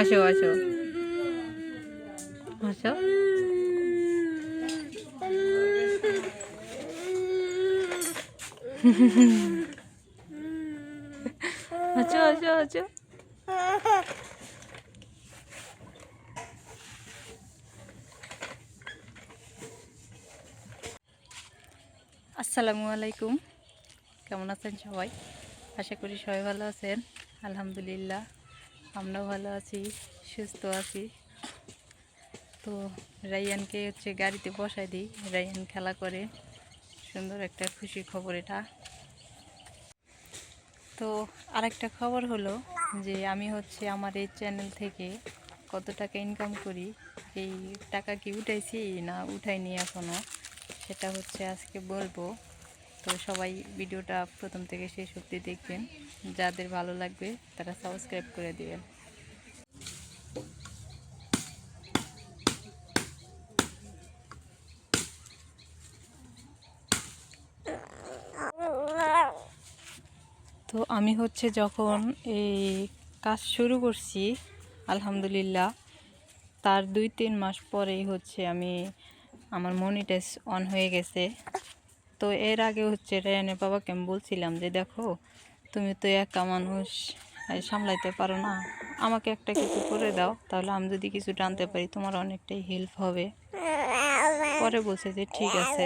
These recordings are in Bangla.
আসো আসো। আসো। আছো আছো আছো আসসালামু আলাইকুম। কেমন আছেন সবাই? আশা করি সবাই ভালো আছেন। আলহামদুলিল্লাহ। আমরাও ভালো আছি, সুস্থ আছি। তো রাইয়ানকে হচ্ছে গাড়িতে বসাই দিই রাইয়ান খেলা করে। সুন্দর একটা খুশি খবর এটা। তো আরেকটা খবর হলো যে আমি হচ্ছে আমার এই চ্যানেল থেকে কত টাকা ইনকাম করি, এই টাকা কি উঠাইছি না উঠাইনি এখনও সেটা হচ্ছে আজকে বলব। তো সবাই ভিডিওটা প্রথম থেকে শেষ অবধি দেখবেন, যাদের ভালো লাগবে তারা সাবস্ক্রাইব করে দিবেন। তো আমি হচ্ছে যখন এই কাজ শুরু করছি, আলহামদুলিল্লাহ, তার দুই তিন মাস পরেই হচ্ছে আমি আমার মনিটাইজ অন হয়ে গেছে। তো এর আগে হচ্ছে রেয়ানের বাবাকে আমি বলছিলাম যে, দেখো, তুমি তো একা মানুষ সামলাইতে পারো না। আমাকে একটা কিছু করে দাও, তাহলে আমি যদি কিছু টানতে পারি, তোমার অনেকটাই হেল্প হবে। পরে বলছে যে, ঠিক আছে।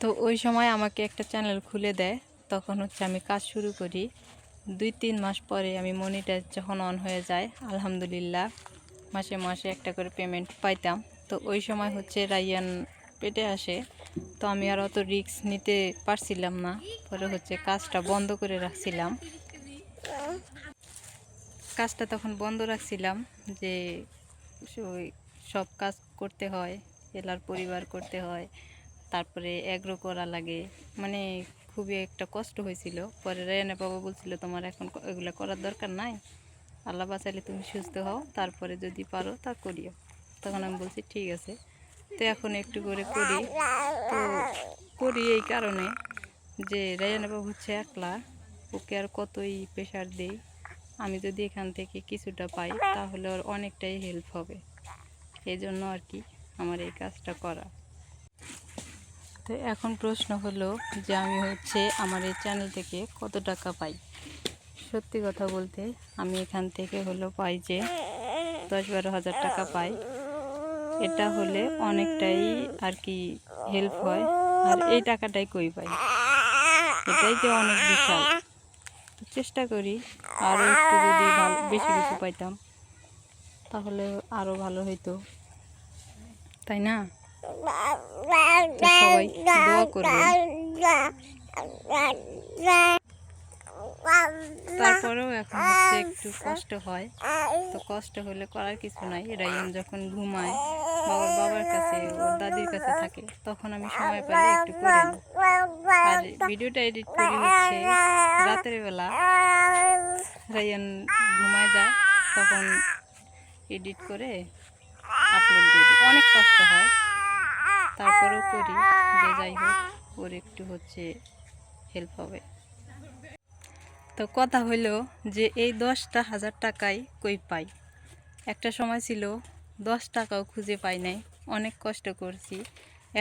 তো ওই সময় আমাকে একটা চ্যানেল খুলে দেয়। তখন হচ্ছে আমি কাজ শুরু করি। দুই তিন মাস পরে আমি মনিটাইজ যখন অন হয়ে যায়, আলহামদুলিল্লাহ, মাসে মাসে একটা করে পেমেন্ট পাইতাম। তো ওই সময় হচ্ছে রাইয়ান পেটে আসে, তো আমি আর অত রিস্ক নিতে পারছিলাম না। পরে হচ্ছে কাজটা বন্ধ করে রাখছিলাম। কাজটা তখন বন্ধ রাখছিলাম যে ওই সব কাজ করতে হয়, এলার পরিবার করতে হয়, তারপরে এগ্রো করা লাগে। মানে খুবই একটা কষ্ট হয়েছিল। পরে রায়না বাবা বলছিল, তোমার এখন এগুলো করার দরকার নাই। আল্লাহ বাঁচালে তুমি সুস্থ হও, তারপরে যদি পারো তা করিও। তখন আমি বলছি, ঠিক আছে। তো এখন একটু করে করি। তো করি এই কারণে যে রায়না বাবু হচ্ছে একলা, ওকে আর কতই প্রেশার দেই। আমি যদি এখান থেকে কিছুটা পাই, তাহলে ওর অনেকটাই হেল্প হবে। এই জন্য আর কি আমার এই কাজটা করা। তো এখন প্রশ্ন হলো যে আমি হচ্ছে আমার এই চ্যানেল থেকে কত টাকা পাই? সত্যি কথা বলতে আমি এখান থেকে হলো পাই যে দশ বারো হাজার টাকা পাই। এটা হলে অনেকটাই আর কি হেল্প হয়। আর এই টাকাটাই কই পাই? এটাই যে অনেক বিশাল। চেষ্টা করি আরও একটু যদি ভালো বেশি কিছু পাইতাম, তাহলে আরও ভালো হইতো। তাই না? সবাই দোয়া করবেন। তারপরেও এখন হচ্ছে একটু কষ্ট হয়। তো কষ্ট হলে করার কিছু নাই। রাইয়ান যখন ঘুমায়, বাবার বাবার কাছে, ওর দাদির কাছে থাকে, তখন আমি সময় পেলে একটু করে আর ভিডিওটা এডিট করি হচ্ছে রাতের বেলা। রাইয়ান ঘুমায় যায়, তখন এডিট করে আপলোড দিয়ে অনেক কষ্ট হয়। তারপরেও করি, যে যাই হোক, ওর একটু হচ্ছে হেল্প হবে। তো কথা হইল যে এই দশটা হাজার টাকায় কই পাই? একটা সময় ছিল দশ টাকাও খুঁজে পাই নাই, অনেক কষ্ট করছি।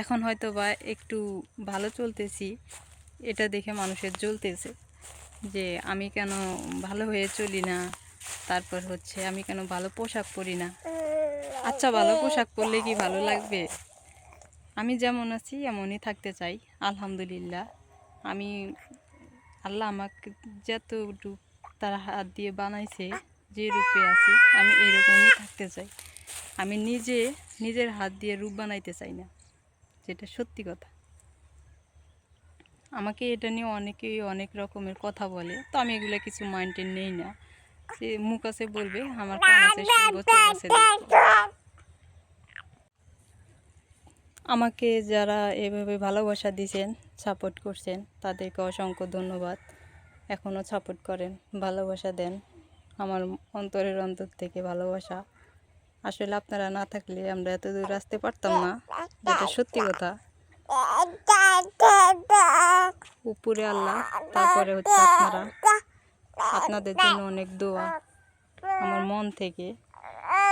এখন হয়তো বা একটু ভালো চলতেছি, এটা দেখে মানুষের জ্বলতেছে যে আমি কেন ভালো হয়ে চলি না, তারপর হচ্ছে আমি কেন ভালো পোশাক পরি না। আচ্ছা ভালো পোশাক পরলে কি ভালো লাগবে? আমি যেমন আছি, এমনই থাকতে চাই, আলহামদুলিল্লাহ। আমি আল্লাহ আমাকে যতটুকু তার হাত দিয়ে বানাইছে যে রূপে আছি, আমি এরকমই থাকতে চাই। আমি নিজে, নিজের হাত দিয়ে রূপ বানাইতে চাই না, যেটা সত্যি কথা। আমাকে এটা নিয়ে অনেকেই অনেক রকমের কথা বলে, তো আমি এগুলো কিছু মাইন্ডে নেই না। যে মুখ আছে বলবে, আমার কান আছে আমাকে যারা এভাবে ভালোবাসা দিয়েছেন সাপোর্ট করছেন, তাদেরকে অসংখ্য ধন্যবাদ। এখনও সাপোর্ট করেন, ভালোবাসা দেন। আমার অন্তরের অন্তর থেকে ভালোবাসা। আসলে আপনারা না থাকলে আমরা এত দূর আসতে পারতাম না। যেটা সত্যি কথা। উপরে আল্লাহ, তারপরে হচ্ছে আপনারা। আপনাদের জন্য অনেক দোয়া। আমার মন থেকে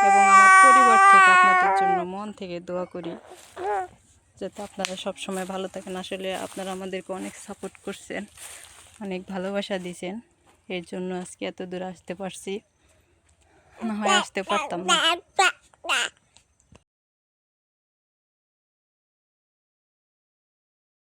এবং আমার পরিবার থেকে আপনাদের জন্য মন থেকে দোয়া করি। যাতে আপনারা সব সময় ভালো থাকেন। আসলে আপনারা আমাদেরকে অনেক সাপোর্ট করছেন, অনেক ভালোবাসা দিয়েছেন। এর জন্য আজকে এত দূর আসতে পারছি। না হয় আসতে পারতাম না